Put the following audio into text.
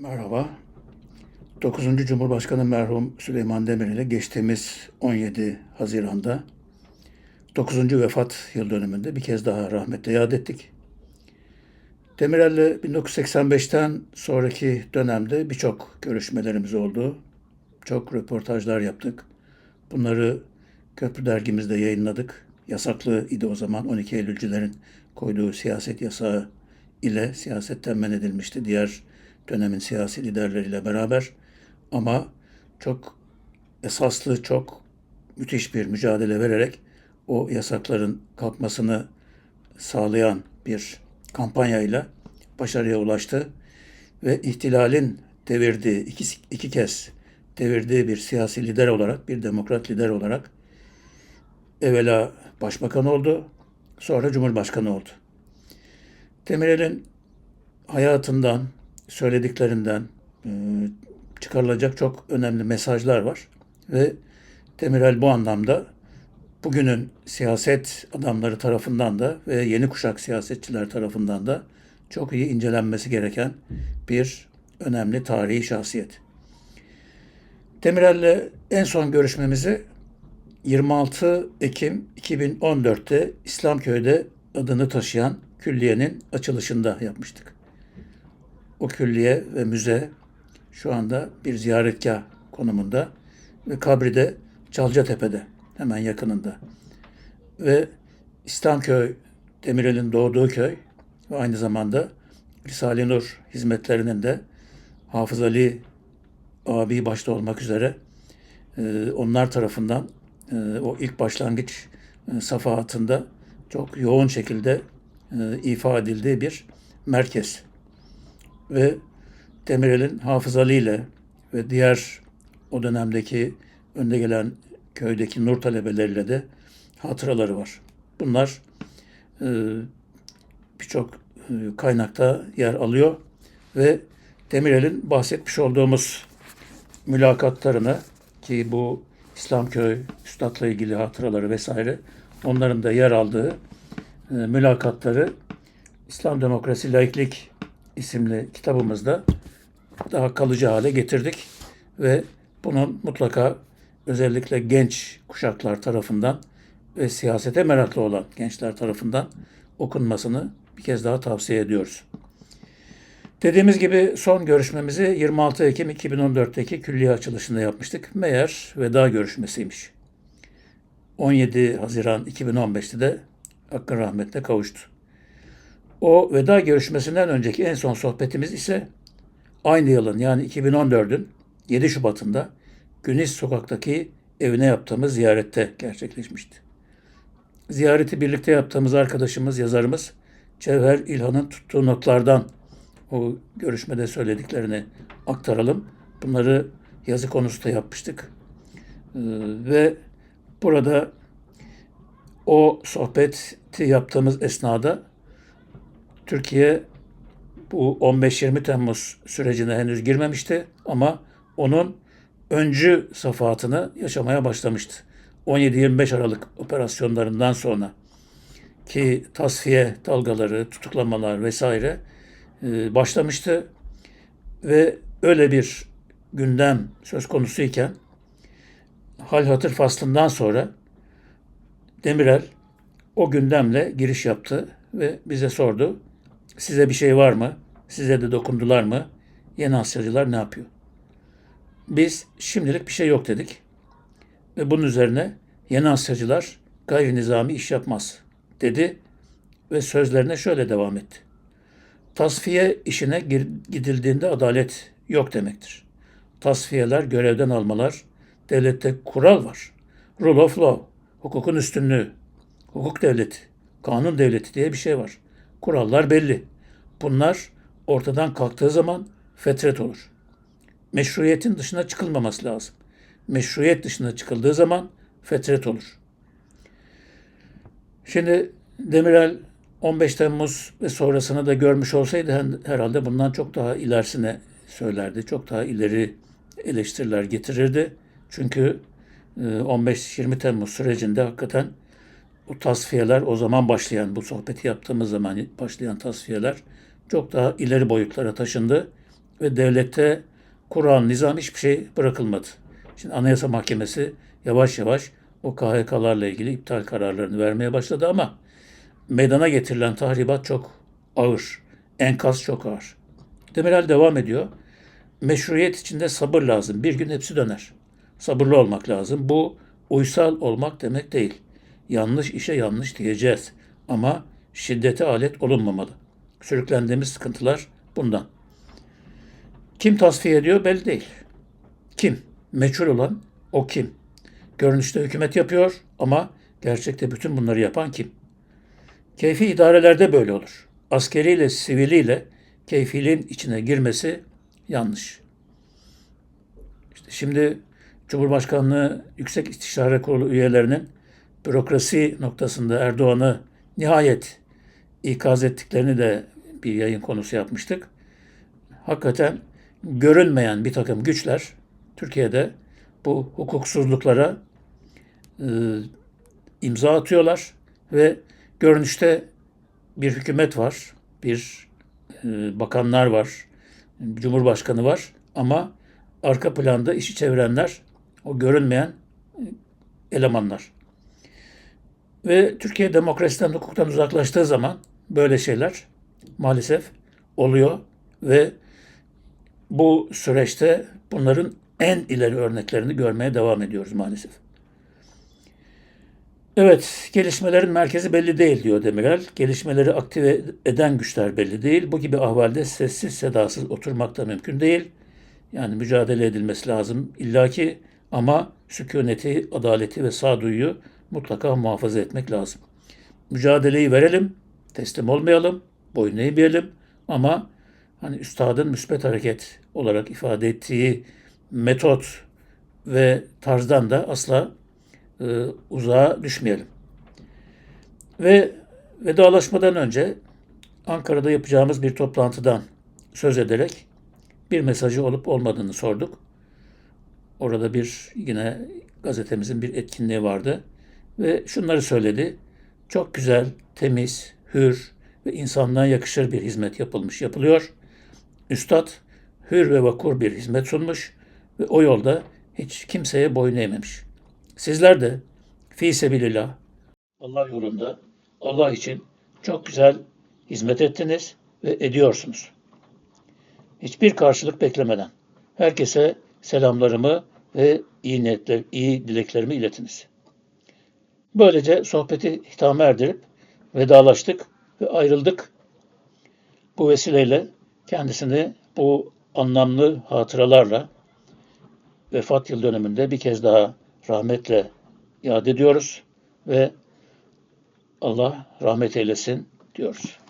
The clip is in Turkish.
Merhaba. 9. Cumhurbaşkanı merhum Süleyman Demirel ile geçtiğimiz 17 Haziran'da 9. vefat yıl dönümünde bir kez daha rahmetle yad ettik. Demirel'le 1985'ten sonraki dönemde birçok görüşmelerimiz oldu. Çok röportajlar yaptık. Bunları Köprü dergimizde yayınladık. Yasaklı idi o zaman 12 Eylülcülerin koyduğu siyaset yasağı ile siyasetten men edilmişti. Diğer dönemin siyasi liderleriyle beraber ama çok esaslı, çok müthiş bir mücadele vererek o yasakların kalkmasını sağlayan bir kampanyayla başarıya ulaştı ve ihtilalin devirdiği, iki, iki kez devirdiği bir siyasi lider olarak, bir demokrat lider olarak evvela başbakan oldu, sonra cumhurbaşkanı oldu. Demirel'in hayatından, söylediklerinden e, çıkarılacak çok önemli mesajlar var. Ve Demirel bu anlamda bugünün siyaset adamları tarafından da ve yeni kuşak siyasetçiler tarafından da çok iyi incelenmesi gereken bir önemli tarihi şahsiyet. Demirel'le en son görüşmemizi 26 Ekim 2014'te İslamköy'de adını taşıyan külliyenin açılışında yapmıştık. O külliye ve müze şu anda bir ziyaretgah konumunda ve kabri de Çalcatepe'de hemen yakınında. Ve İslamköy, Demirel'in doğduğu köy ve aynı zamanda Risale-i Nur hizmetlerinin de Hafız Ali abi başta olmak üzere e, onlar tarafından e, o ilk başlangıç e, safahatında çok yoğun şekilde ifa edildiği bir merkez. Ve Demirel'in Hafız Ali ile ve diğer o dönemdeki önde gelen köydeki nur talebeleriyle de hatıraları var. Bunlar e, birçok e, kaynakta yer alıyor ve Demirel'in bahsetmiş olduğumuz mülakatlarını ki bu İslamköy Üstad'la ilgili hatıraları vesaire onların da yer aldığı e, mülakatları İslam Demokrasi Laiklik isimli kitabımızda daha kalıcı hale getirdik ve bunun mutlaka özellikle genç kuşaklar tarafından ve siyasete meraklı olan gençler tarafından okunmasını bir kez daha tavsiye ediyoruz. Dediğimiz gibi son görüşmemizi 26 Ekim 2014'teki külliye açılışında yapmıştık. Meğer veda görüşmesiymiş. 17 Haziran 2015'te de Hakkın rahmetine kavuştu. O veda görüşmesinden önceki en son sohbetimiz ise aynı yılın yani 2014'ün 7 Şubat'ında Güniz Sokak'taki evine yaptığımız ziyarette gerçekleşmişti. Ziyareti birlikte yaptığımız arkadaşımız, yazarımız Cevher İlhan'ın tuttuğu notlardan o görüşmede söylediklerini aktaralım. Bunları yazı konusu da yapmıştık. Ee, ve burada o sohbeti yaptığımız esnada Türkiye bu 15-20 Temmuz sürecine henüz girmemişti ama onun öncü safahatını yaşamaya başlamıştı. 17-25 Aralık operasyonlarından sonra ki tasfiye dalgaları, tutuklamalar vesaire e, başlamıştı ve öyle bir gündem söz konusuyken hal hatır faslından sonra Demirel o gündemle giriş yaptı ve bize sordu. Size bir şey var mı? Size de dokundular mı? Yeni Asyacılar ne yapıyor? Biz şimdilik bir şey yok dedik. Ve bunun üzerine Yeni Asyacılar gayri nizami iş yapmaz dedi ve sözlerine şöyle devam etti. Tasfiye işine gidildiğinde adalet yok demektir. Tasfiyeler, görevden almalar, devlette kural var. Rule of law, hukukun üstünlüğü, hukuk devleti, kanun devleti diye bir şey var. Kurallar belli. Bunlar ortadan kalktığı zaman fetret olur. Meşruiyetin dışına çıkılmaması lazım. Meşruiyet dışına çıkıldığı zaman fetret olur. Şimdi Demirel 15 Temmuz ve sonrasını da görmüş olsaydı herhalde bundan çok daha ilerisine söylerdi. Çok daha ileri eleştiriler getirirdi. Çünkü 15-20 e, Temmuz sürecinde hakikaten o tasfiyeler o zaman başlayan, bu sohbeti yaptığımız zaman başlayan tasfiyeler çok daha ileri boyutlara taşındı ve devlette Kur'an, nizam hiçbir şey bırakılmadı. Şimdi Anayasa Mahkemesi yavaş yavaş o KHK'larla ilgili iptal kararlarını vermeye başladı ama meydana getirilen tahribat çok ağır. Enkaz çok ağır. Demirel devam ediyor. Meşruiyet içinde sabır lazım. Bir gün hepsi döner. Sabırlı olmak lazım. Bu uysal olmak demek değil. Yanlış işe yanlış diyeceğiz. Ama şiddete alet olunmamalı. Sürüklendiğimiz sıkıntılar bundan. Kim tasfiye ediyor belli değil. Kim? Meçhul olan o kim? Görünüşte hükümet yapıyor ama gerçekte bütün bunları yapan kim? Keyfi idarelerde böyle olur. Askeriyle, siviliyle keyfiliğin içine girmesi yanlış. İşte şimdi Cumhurbaşkanlığı Yüksek İstişare Kurulu üyelerinin bürokrasi noktasında Erdoğan'ı nihayet ikaz ettiklerini de bir yayın konusu yapmıştık. Hakikaten görünmeyen bir takım güçler Türkiye'de bu hukuksuzluklara e, imza atıyorlar ve görünüşte bir hükümet var, bir e, bakanlar var, cumhurbaşkanı var ama arka planda işi çevirenler o görünmeyen elemanlar. Ve Türkiye demokrasiden, hukuktan uzaklaştığı zaman böyle şeyler maalesef oluyor ve bu süreçte bunların en ileri örneklerini görmeye devam ediyoruz maalesef. Evet, gelişmelerin merkezi belli değil diyor Demirel. Gelişmeleri aktive eden güçler belli değil. Bu gibi ahvalde sessiz sedasız oturmak da mümkün değil. Yani mücadele edilmesi lazım illaki ama sükuneti, adaleti ve sağduyuyu mutlaka muhafaza etmek lazım. Mücadeleyi verelim, teslim olmayalım, boyun eğmeyelim ama hani üstadın müsbet hareket olarak ifade ettiği metot ve tarzdan da asla e, uzağa düşmeyelim. Ve vedalaşmadan önce Ankara'da yapacağımız bir toplantıdan söz ederek bir mesajı olup olmadığını sorduk. Orada bir yine gazetemizin bir etkinliği vardı ve şunları söyledi. Çok güzel, temiz, hür ve insanlığa yakışır bir hizmet yapılmış, yapılıyor. Üstad hür ve vakur bir hizmet sunmuş ve o yolda hiç kimseye boyun eğmemiş. Sizler de fi sebilillah Allah yolunda Allah için çok güzel hizmet ettiniz ve ediyorsunuz. Hiçbir karşılık beklemeden herkese selamlarımı ve iyi niyetler, iyi dileklerimi iletiniz. Böylece sohbeti hitama erdirip vedalaştık ve ayrıldık. Bu vesileyle kendisini bu anlamlı hatıralarla vefat yıl dönümünde bir kez daha rahmetle yad ediyoruz ve Allah rahmet eylesin diyoruz.